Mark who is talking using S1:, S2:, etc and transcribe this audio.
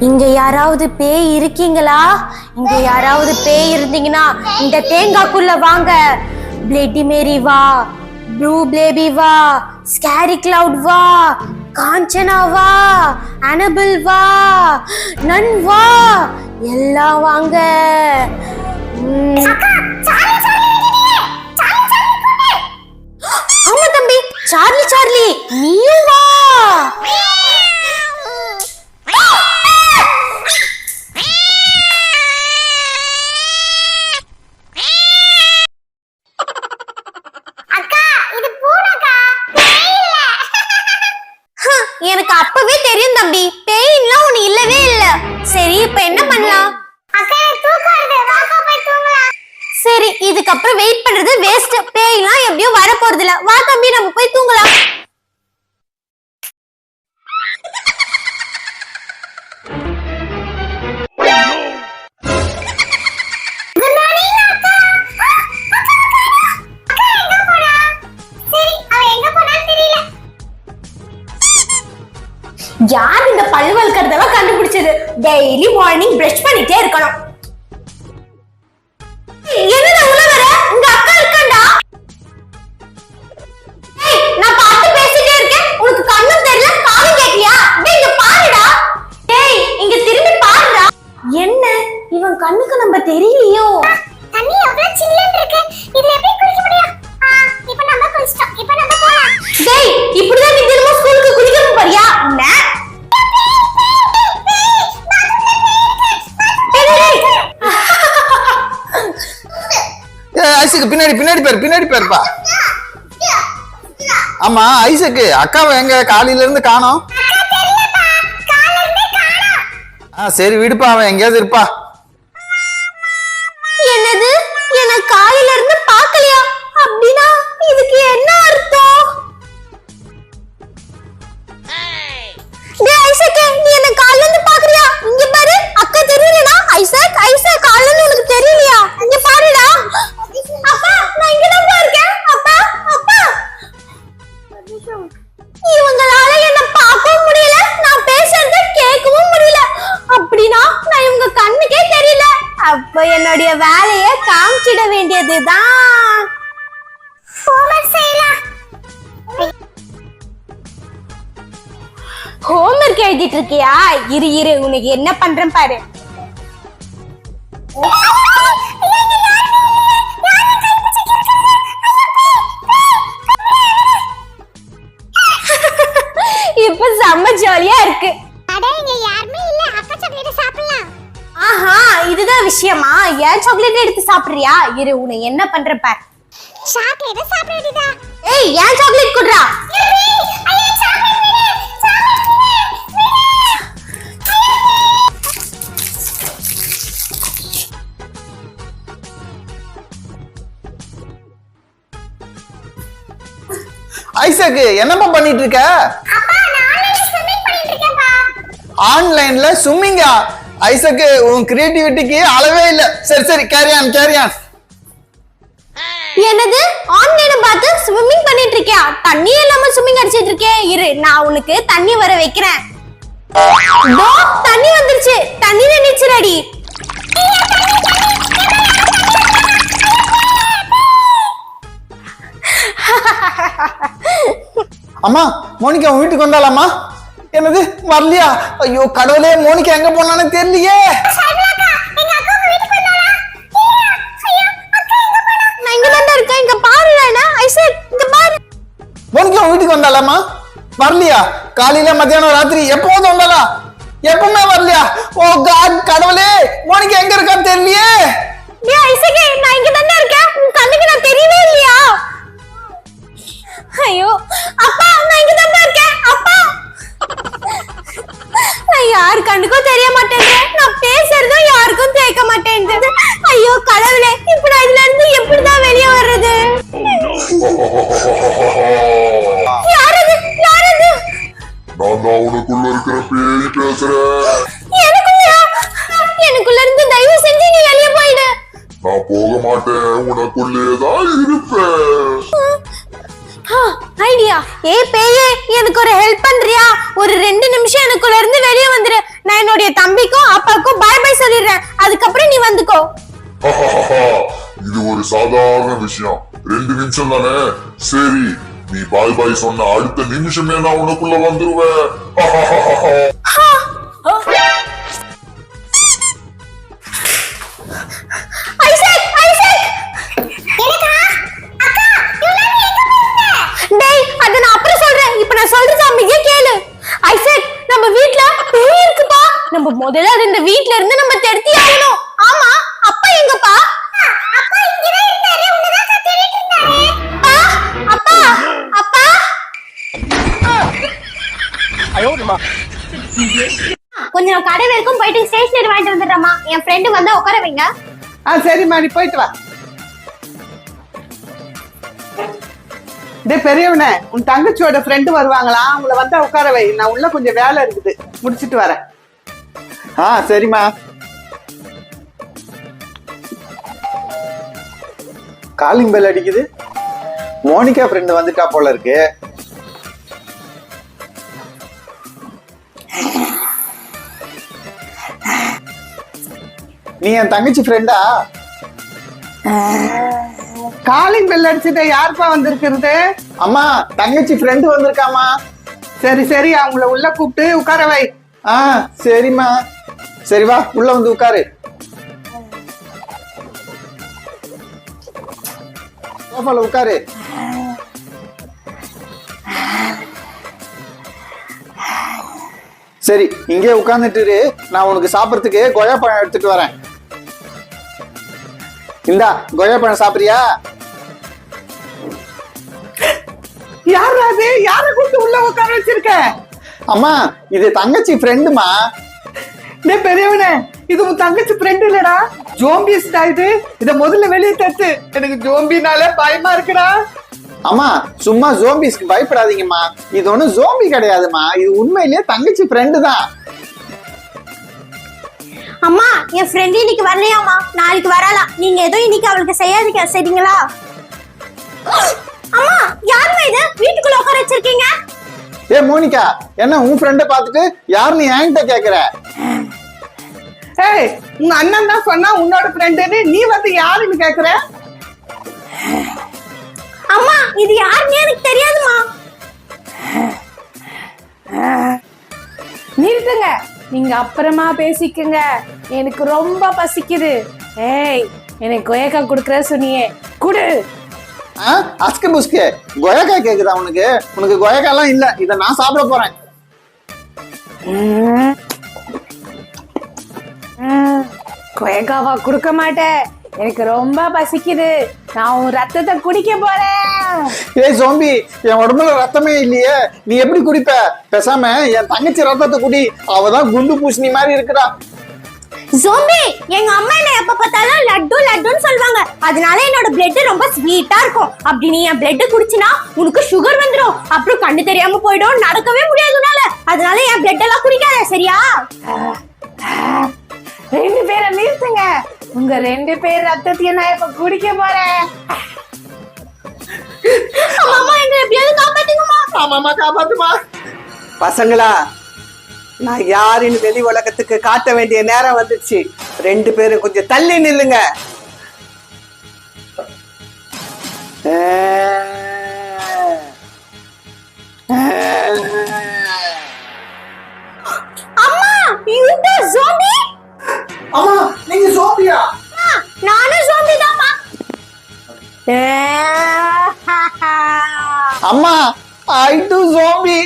S1: இங்க யாராவது பேய் இருக்கீங்களா? இங்க யாராவது பேய் இருந்தீங்கன்னா இந்த தேங்காய்க்குள்ள வாங்க. பிளேட்டி மேரி வா ப்ளூ பேபி வா ஸ்கேரி கிளவுட் வா காஞ்சனா வா அனபிள் வா நன் வா எல்லாம் வாங்க. ஆமா தம்பி சார்லி சார்லி நீயும் வா. வேஸ்ட் பேய்லாம் எப்படியும் வர போறது இல்ல வா தம்பி நம்ம போய் தூங்கலாம். யார் இந்த பல் வளர்க்கறதெல்லாம் கண்டுபிடிச்சது? டெய்லி மார்னிங் பிரஷ் பண்ணிட்டே இருக்கணும்.
S2: ஐசக்கு பின்னாடி பின்னாடி பேர் பின்னாடி பேர்ப்பா. ஆமா ஐசக்கு. அக்காவை எங்க காலையில இருந்து காணோம். ஆ சரி விடுப்பா அவன் எங்கேயாவது இருப்பா.
S1: வேண்டியதுதான். ஹோம்ஒர்க் எழுதிட்டு இருக்கியா? இரு இரு உனக்கு என்ன பண்றேன் பாரு. இப்ப செம்ம ஜாலியா இருக்கு.
S3: அட இங்க யாருமே இல்ல. அக்கா சாக்லேட் சாப்பிடலாம்.
S1: ஆஹா இதுதான் விஷயமா? ஏன் சாக்லேட் எடுத்து சாப்பிடுறியா? இரு உன்னை என்ன பண்ற பாரு.
S3: சாக்லேட் சாப்பிட வேண்டியதா?
S1: ஏய் ஏன் சாக்லேட் குடுறா?
S2: ஐசக்கு என்னப்பா பண்ணிட்டு இருக்க? ஆன்லைன்ல ஸ்விம்மிங்கா ஐசக்கு உன் கிரியேட்டிவிட்டிக்கு அளவே இல்ல. சரி சரி கேரியான் கேரியான்
S1: என்னது? ஆன்லைன பார்த்து ஸ்விம்மிங் பண்ணிட்டு இருக்கியா? தண்ணி இல்லாம ஸ்விம்மிங் அடிச்சிட்டு இருக்கேன் இரு நான் உனக்கு தண்ணி வர வைக்கிறேன். தண்ணி வந்துருச்சு. தண்ணியில நீச்சலடி
S2: அம்மா மோனிகா உன் வீட்டுக்கு வந்தாலாமா என்னது? வரலையா? ஐயோ கடவுளே மோனிகா எங்க போனான்னு தெரியலையே.
S1: நான் இங்க தான் இருக்கேன். இங்க பாரு நானா ஐசக் இங்க பாரு.
S2: மோனிகா உன் வீட்டுக்கு வந்தாலாமா வரலையா? காலையில மத்தியானம் ராத்திரி எப்போதும் வந்தாளா? எப்பவுமே வரலையா? ஓ காட் கடவுளே மோனிகா எங்க இருக்கான்னு தெரியலையே.
S1: டேய் ஐசக் நான் இங்க தான் இருக்கேன். உன் கண்ணுக்கு நான் தெரியவே இல்லையா? ஐயோ அப்பா நான் இங்க தான் இருக்கேன். அப்பா. யார் கண்ணுக்கும் தெரிய மாட்டேன் நான் பேசுறதும் யாருக்கும் கேட்க மாட்டேங்குது. ஐயோ கடவுளே இப்ப நான் இதுல இருந்து எப்படிதான் வெளியே வர்றது? யாரது யாரது
S4: நான் தான் உனக்குள்ள இருக்கிற பேய் பேசுறேன்.
S1: இது ஒரு
S4: சாதாரண விஷயம். ரெண்டு நிமிஷம் தானே? சரி நீ பாய் பாய் சொன்ன அடுத்த நிமிஷமே நான் உனக்குள்ள வந்துருவேன்.
S1: டேய் அத நான் அப்புறம் சொல்றேன். இப்ப நான் சொல்றது அமைதியா கேளு. ஐசக் நம்ம வீட்ல பேய் இருக்குப்பா. நம்ம முதல்ல இந்த வீட்ல இருந்து நம்ம தெடுத்தி ஆகணும். கொஞ்சம் கடை வரைக்கும் போயிட்டு ஸ்டேஷனரி வாங்கிட்டு வந்துடுறேம்மா. என் ஃப்ரெண்டு வந்து உட்கார வைங்க.
S5: ஆ சரிம்மா நீ போயிட்டு வா. டேய் பெரியவனே உன் தங்கச்சியோட ஃப்ரெண்டு வருவாங்களா? அவங்கள வந்தா உட்கார வை. நான் உள்ள கொஞ்சம் வேலை இருக்குது. முடிச்சிட்டு வரேன்.
S2: ஆ சரிம்மா. காலிங் பெல் அடிக்குது. மோனிகா ஃப்ரெண்டு வந்துட்டா போல இருக்கு. நீ என் தங்கச்சி ஃப்ரெண்டா
S5: காலிங் பெல் அடிச்சுட்டு யாருப்பா வந்திருக்கிறது?
S2: அம்மா தங்கச்சி ஃப்ரெண்டு வந்திருக்காமா
S5: சரி சரி அவங்கள உள்ள கூப்பிட்டு உட்கார வை.
S2: ஆ சரிம்மா. சரி வா உள்ள வந்து உட்காரு. சோஃபால உட்காரு. சரி இங்கே உட்கார்ந்துட்டு இரு. நான் உனக்கு சாப்பிடறதுக்கு கொய்யா பழம் எடுத்துட்டு வரேன். இந்தா கொய்யா பழம் சாப்பிடுறியா?
S5: யார் அது யாரை கூப்பிட்டு உள்ள உட்கார வச்சிருக்க?
S2: அம்மா இது தங்கச்சி ஃப்ரெண்டுமா
S5: டேய் பெரியவனே இது உன் தங்கச்சி ஃப்ரெண்ட் இல்லடா. ஜோம்பிஸ்டா இது. இத முதல்ல வெளியே தட்டு. எனக்கு ஜோம்பினாலே பயமா இருக்குடா.
S2: அம்மா சும்மா ஜோம்பிஸ்க்கு பயப்படாதீங்கம்மா. இது ஒண்ணும் ஜோம்பி கிடையாதும்மா. இது உண்மையிலேயே தங்கச்சி ஃப்ரெண்டு தான்.
S1: அம்மா என் ஃப்ரெண்டு இன்னைக்கு வரலையாம்மா. நாளைக்கு வரலாம் நீங்க எதுவும் இன்னைக்கு அவளுக்கு செய்யாதீங்க சரிங்களா? அம்மா யாரும்மா இது? வீட்டுக்குள்ள உட்கார வச்சிருக்கீங்க?
S2: ஏ மோனிகா என்ன உன் ஃப்ரெண்டை பார்த்துட்டு யாருன்னு என்கிட்ட கேக்குற?
S5: ஏய் உங்க அண்ணன் தான் சொன்னா உன்னோட ஃப்ரெண்டுன்னு நீ வந்து யாருன்னு கேக்குற?
S1: அம்மா இது யாருன்னு எனக்கு தெரியாதுமா
S6: நிறுத்துங்க. நீங்க அப்புறமா பேசிக்கங்க. எனக்கு ரொம்ப பசிக்குது. ஏய் எனக்கு கொயக்கா குடுக்கற சொன்னியே குடு.
S2: ஆ அஸ்கு புஸ்கு கொயக்காய் கேக்குதா உனக்கு? உனக்கு கொயக்காய்லாம் இல்ல. இதை நான் சாப்பிட போறேன்.
S6: கொயக்காவா கொடுக்க மாட்டேன் எனக்கு ரொம்ப பசிக்குது. நான் உன் ரத்தத்தை குடிக்க போறேன்.
S2: ஏய் ஜோம்பி என் உடம்புல ரத்தமே இல்லையே. நீ எப்படி குடிப்ப? பேசாம என் தங்கச்சி ரத்தத்தை குடி. அவதான் குண்டு பூசணி மாதிரி இருக்கிறா.
S1: ஜோம்பி எங்க அம்மா என்ன எப்ப பார்த்தாலும் லட்டு லட்டுன்னு சொல்லுவாங்க. அதனால என்னோட பிளட் ரொம்ப ஸ்வீட்டா இருக்கும். அப்படி நீ என் பிளட் குடிச்சினா உனக்கு சுகர் வந்துரும். அப்புறம் கண்ணு தெரியாம போயிடும். நடக்கவே முடியாது உன்னால. அதனால என் பிளட் எல்லாம் குடிக்காத சரியா?
S6: ரெண்டு பேரை நிறுத்துங்க. உங்க ரெண்டு பேர் ரத்தத்தையும் நான் இப்ப குடிக்க போறேன்.
S1: அம்மா எங்க எப்படியாவது காப்பாத்துங்கம்மா.
S2: ஆமாமா காப்பாத்துமா
S5: பசங்களா நான் யாருன்னு வெளி உலகத்துக்கு காட்ட வேண்டிய நேரம் வந்துச்சு ரெண்டு பேரும் கொஞ்சம் தள்ளி நில்லுங்க.
S1: அம்மா
S2: அம்மா ஐ டு ஜோம்பி